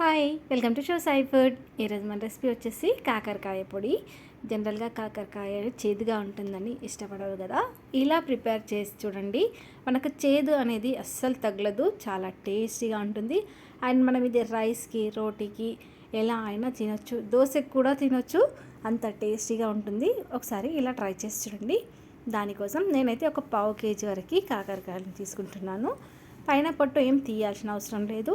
Hi welcome to show Sai food ఈరోజు మన recipe వచ్చేసి కాకరకాయ పొడి. జనరల్గా కాకరకాయ చేదుగా ఉంటుందని ఇష్టపడరు కదా. ఇలా ప్రిపేర్ చేసి చూడండి. మనకు చేదు అనేది అస్సలు తగలదు చాలా టేస్టీగా ఉంటుంది. అండ్ మనం ఇది రైస్కి రోటీకి ఎలా అయినా తినొచ్చు. దోశకి కూడా తినొచ్చు. అంత టేస్టీగా ఉంటుంది. ఒకసారి ఇలా ట్రై చేసి చూడండి. దానికోసం నేనైతే ఒక పావు కేజీ వరకు కాకరకాయలను తీసుకుంటున్నాను. పైన పొట్టు ఏం తీయాల్సిన అవసరం లేదు.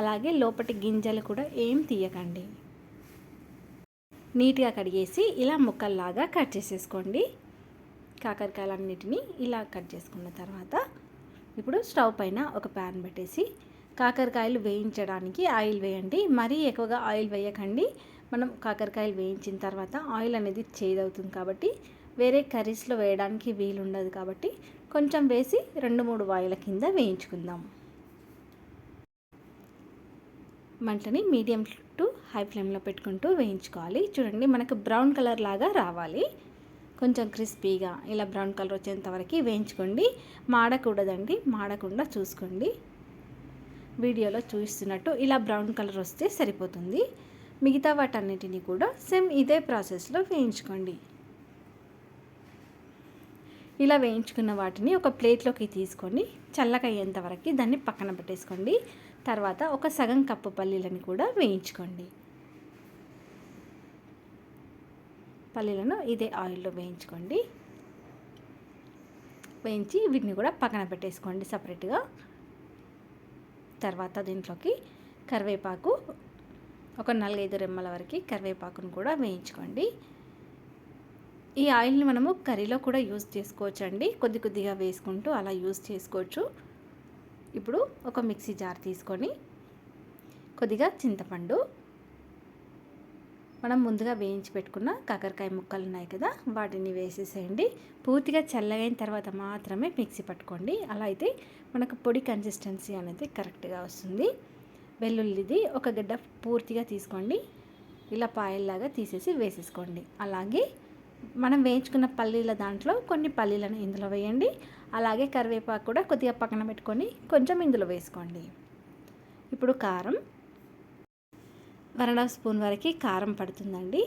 అలాగే లోపటి గింజలు కూడా ఏం తీయకండి. నీట్గా కడిగేసి ఇలా ముక్కల్లాగా కట్ చేసేసుకోండి. కాకరకాయలన్నిటినీ ఇలా కట్ చేసుకున్న తర్వాత ఇప్పుడు స్టవ్ పైన ఒక ప్యాన్ పెట్టేసి కాకరకాయలు వేయించడానికి ఆయిల్ వేయండి. మరీ ఎక్కువగా ఆయిల్ వేయకండి. మనం కాకరకాయలు వేయించిన తర్వాత ఆయిల్ అనేది చేదవుతుంది కాబట్టి వేరే కర్రీస్లో వేయడానికి వీలు ఉండదు కాబట్టి కొంచెం వేసి రెండు మూడు వాయిల కింద వేయించుకుందాం. మంటని మీడియం టు హై ఫ్లేమ్లో పెట్టుకుంటూ వేయించుకోవాలి. చూడండి మనకు బ్రౌన్ కలర్ లాగా రావాలి. కొంచెం క్రిస్పీగా ఇలా బ్రౌన్ కలర్ వచ్చేంత వరకు వేయించుకోండి. మాడకూడదండి. మాడకుండా చూసుకోండి. వీడియోలో చూపిస్తున్నట్టు ఇలా బ్రౌన్ కలర్ వస్తే సరిపోతుంది. మిగతా వాటన్నిటిని కూడా సేమ్ ఇదే ప్రాసెస్లో వేయించుకోండి. ఇలా వేయించుకున్న వాటిని ఒక ప్లేట్లోకి తీసుకొని చల్లకయ్యేంత వరకు దాన్ని పక్కన పెట్టేసుకోండి. తర్వాత ఒక సగం కప్పు పల్లీలను కూడా వేయించుకోండి. పల్లీలను ఇదే ఆయిల్లో వేయించుకోండి. వేయించి వీటిని కూడా పక్కన పెట్టేసుకోండి సపరేట్గా. తర్వాత దీంట్లోకి కరివేపాకు ఒక నాలుగైదు రెమ్మల వరకు కరివేపాకును కూడా వేయించుకోండి. ఈ ఆయిల్ని మనము కర్రీలో కూడా యూజ్ చేసుకోవచ్చు అండి కొద్ది కొద్దిగా వేసుకుంటూ అలా యూజ్ చేసుకోవచ్చు. ఇప్పుడు ఒక మిక్సీ జార్ తీసుకొని కొద్దిగా చింతపండు. మనం ముందుగా వేయించి పెట్టుకున్న కాకరకాయ ముక్కలు ఉన్నాయి కదా వాటిని వేసేసేయండి. పూర్తిగా చల్లగైన తర్వాత మాత్రమే మిక్సీ పట్టుకోండి. అలా అయితే మనకు పొడి కన్సిస్టెన్సీ అనేది కరెక్ట్గా వస్తుంది. వెల్లుల్లిది ఒక గడ్డ పూర్తిగా తీసుకోండి. ఇలా పాయల్లాగా తీసేసి వేసేసుకోండి. అలాగే మనం వేయించుకున్న పల్లీల దాంట్లో కొన్ని పల్లీలను ఇందులో వేయండి. అలాగే కరివేపాకు కూడా కొద్దిగా పక్కన పెట్టుకొని కొంచెం ఇందులో వేసుకోండి. ఇప్పుడు కారం. వన్ హాఫ్ స్పూన్ వరకు కారం పడుతుందండి.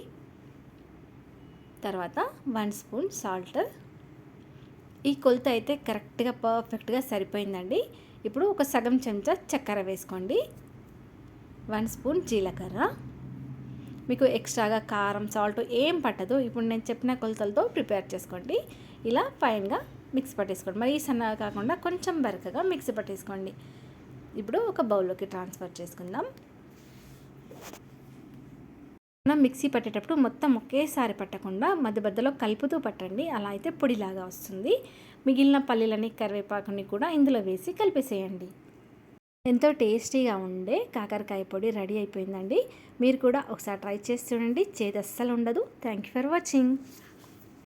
తర్వాత వన్ స్పూన్ సాల్ట్. ఈ కొలత అయితే కరెక్ట్గా పర్ఫెక్ట్గా సరిపోయిందండి. ఇప్పుడు ఒక సగం చెంచా చక్కెర వేసుకోండి. వన్ స్పూన్ జీలకర్ర. మీకు ఎక్స్ట్రాగా కారం సాల్ట్ ఏం పట్టదు. ఇప్పుడు నేను చెప్పిన కొలతలతో ప్రిపేర్ చేసుకోండి. ఇలా ఫైన్గా మిక్స్ పట్టేసుకోండి. మరి సన్నగా కాకుండా కొంచెం బరకగా మిక్సీ పట్టేసుకోండి. ఇప్పుడు ఒక బౌల్లోకి ట్రాన్స్ఫర్ చేసుకుందాం. మనం మిక్సీ పట్టేటప్పుడు మొత్తం ఒకేసారి పట్టకుండా మధ్య మధ్యలో కలుపుతూ పట్టండి. అలా అయితే పొడిలాగా వస్తుంది. మిగిలిన పల్లీలని కరివేపాకుని కూడా ఇందులో వేసి కలిపేసేయండి. ఎంతో టేస్టీగా ఉండే కాకరకాయ పొడి రెడీ అయిపోయిందండి. మీరు కూడా ఒకసారి ట్రై చేసి చూడండి. చేదస్సలు ఉండదు. Thank you for watching